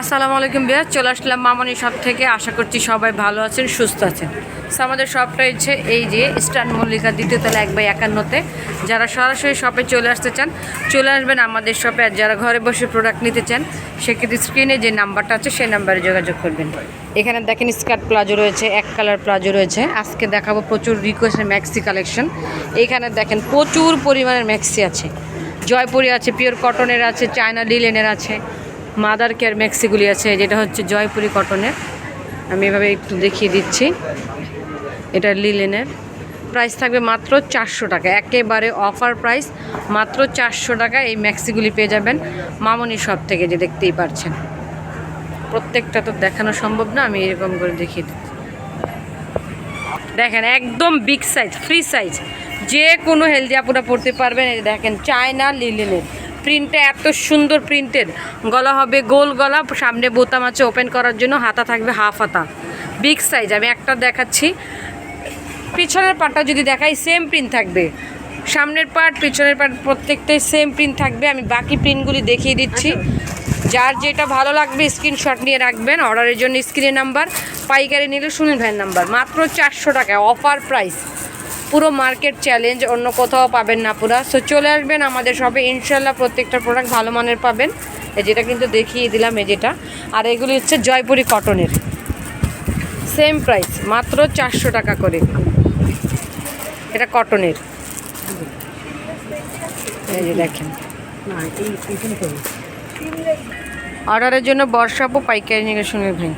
আসসালামু আলাইকুম বিয়া চলে আসলাম মামনি সব থেকে। আশা করছি সবাই ভালো আছেন সুস্থ আছেন। So, আমাদের শপটা হচ্ছে এই যে স্টান মল্লিকা দ্বিতীয় তলা এক বাই একান্নতে। যারা সরাসরি শপে চলে আসতে চান চলে আসবেন আমাদের শপে। আর যারা ঘরে বসে প্রোডাক্ট নিতে চান সেক্ষেত্রে স্ক্রিনে যে নাম্বারটা আছে সেই নাম্বারে যোগাযোগ করবেন। এখানে দেখেন স্কার্ট প্লাজো রয়েছে এক কালার প্লাজো রয়েছে। আজকে দেখাবো প্রচুর রিকোয়েস্টের ম্যাক্সি কালেকশন এইখানে দেখেন প্রচুর পরিমাণের ম্যাক্সি আছে। জয়পুরি আছে পিওর কটনের আছে চায়না লিলেনের আছে। মাদার কেয়ার ম্যাক্সিগুলি আছে, যেটা হচ্ছে জয়পুরি কটনের। আমি এভাবে একটু দেখিয়ে দিচ্ছি। এটা লিলেনের। প্রাইস থাকবে মাত্র চারশো টাকা। একেবারে অফার প্রাইস মাত্র চারশো টাকা এই ম্যাক্সিগুলি পেয়ে যাবেন মামনি শপ থেকে, যে দেখতেই পারছেন। প্রত্যেকটা তো দেখানো সম্ভব না, আমি এরকম করে দেখিয়ে দিচ্ছি। দেখেন, একদম বিগ সাইজ ফ্রি সাইজ যে কোনো হেলদি আপুরা পড়তে পারবেন। দেখেন, চায়না লিলেনের। প্রিন্টটা এত সুন্দর প্রিন্টেড গলা হবে গোল গলা, সামনে বোতাম আছে ওপেন করার জন্য, হাতা থাকবে হাফ হাতা। বিগ সাইজ আমি একটা দেখাচ্ছি। পিছনের পাটটা যদি দেখাই সেম প্রিন্ট থাকবে। সামনের পার্ট পিছনের পার্ট প্রত্যেকটাই সেম প্রিন্ট থাকবে। আমি বাকি প্রিন্টগুলি দেখিয়ে দিচ্ছি। যার যেটা ভালো লাগবে স্ক্রিনশট নিয়ে রাখবেন। অর্ডারের জন্য স্ক্রিনের নাম্বার পাইকারি নিলে শুনুন ভ্যান নাম্বার মাত্র চারশো টাকা অফার প্রাইস পুরো মার্কেট চ্যালেঞ্জ অন্য কোথাও পাবেন না পুরা। সো চলে আসবেন আমাদের শপে ইনশাল্লাহ প্রত্যেকটা প্রোডাক্ট ভালো মানের পাবেন। এই যেটা কিন্তু দেখিয়ে দিলাম এই যেটা। আর এগুলি হচ্ছে জয়পুরি কটনের সেম প্রাইস মাত্র চারশো টাকা করে। এটা কটনের এই যে দেখেন। অর্ডারের জন্য বর্ষাপু পাইকারি নিয়ে শুনে ভাই